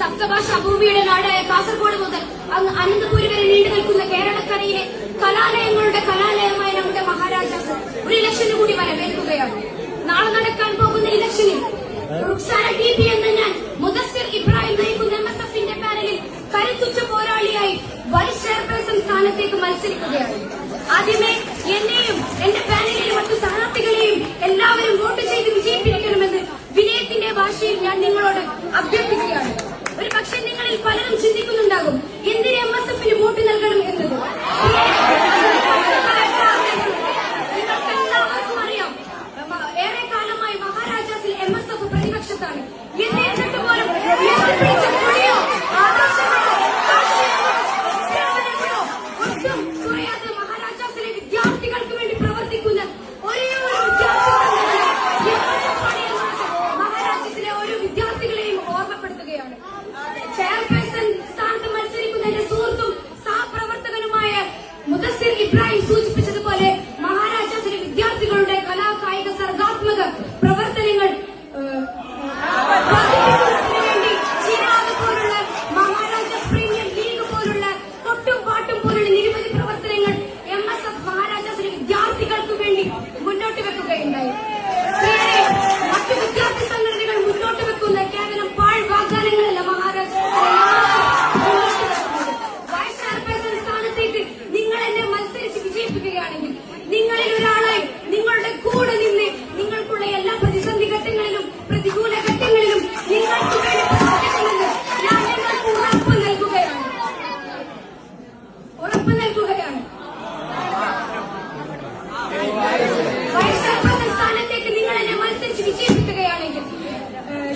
സപ്തഭാഷാ ഭൂമിയുടെ നാടായ കാസർഗോഡ് മുതൽ അനന്തപൂര് വരെ നീണ്ടു നിൽക്കുന്ന കേരളക്കരയിലെ കലാലയങ്ങളുടെ കലാലയമായ നമ്മുടെ മഹാരാജാസ് ഒരു ഇലക്ഷന് കൂടി വരവേൽക്കുകയാണ്. നാളെ നടക്കാൻ പോകുന്ന ഇലക്ഷനിൽ റുക്സാന ടി പി എന്ന ഞാൻ മുദസ്സിർ ഇബ്രാഹിം നയിക്കുന്ന എം എസ് എഫിന്റെ പാനലിൽ കരുത്തുറ്റ പോരാളിയായി വൈസ് ചെയർപേഴ്സൺ സ്ഥാനത്തേക്ക് മത്സരിക്കുകയാണ്. ആദ്യമേ എന്നെയും എന്റെ പാനലിലെ മറ്റു സ്ഥാനാർത്ഥികളെയും എല്ലാവരും വോട്ട് ചെയ്ത് വിജയിപ്പിക്കണമെന്ന് വിനയത്തിന്റെ ഭാഷയിൽ ഞാൻ നിങ്ങളോട് അഭ്യർത്ഥിക്കുകയാണ്. സുഹൃത്താണ് എന്നെ പോലും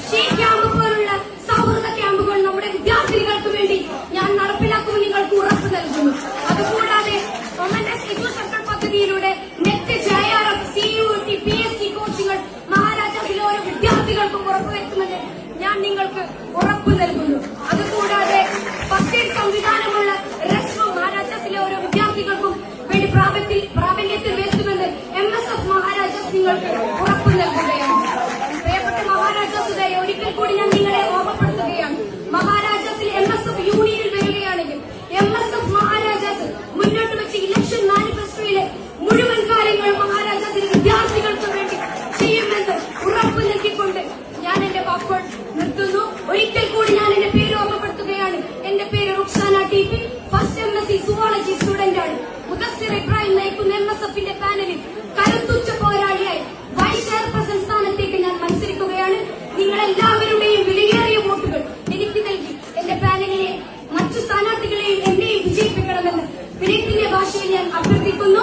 ഷീ ക്യാമ്പ് പോലുള്ള സൗഹൃദ ക്യാമ്പുകൾ നമ്മുടെ വിദ്യാർത്ഥികൾക്ക് വേണ്ടി ഞാൻ നടപ്പിലാക്കുമെന്ന് നിങ്ങൾക്ക് ഉറപ്പ് നൽകുന്നു. അതുകൂടാതെ മൊമന്റസ് സർക്കിൾ പദ്ധതിയിലൂടെ NET J C U T P S C കോച്ചുകൾ മഹാരാജാസിലെ വിദ്യാർത്ഥികൾക്കും ഉറപ്പുവരുത്തുമെന്ന് ഞാൻ നിങ്ങൾക്ക് ഉറപ്പ് നൽകുന്നു. പോരാട്ടത്തിലൂടെ ഒരിക്കൽ കൂടി ഞാൻ നിങ്ങളെ ഓർമ്മ আমি অ্যাপ্লাই করল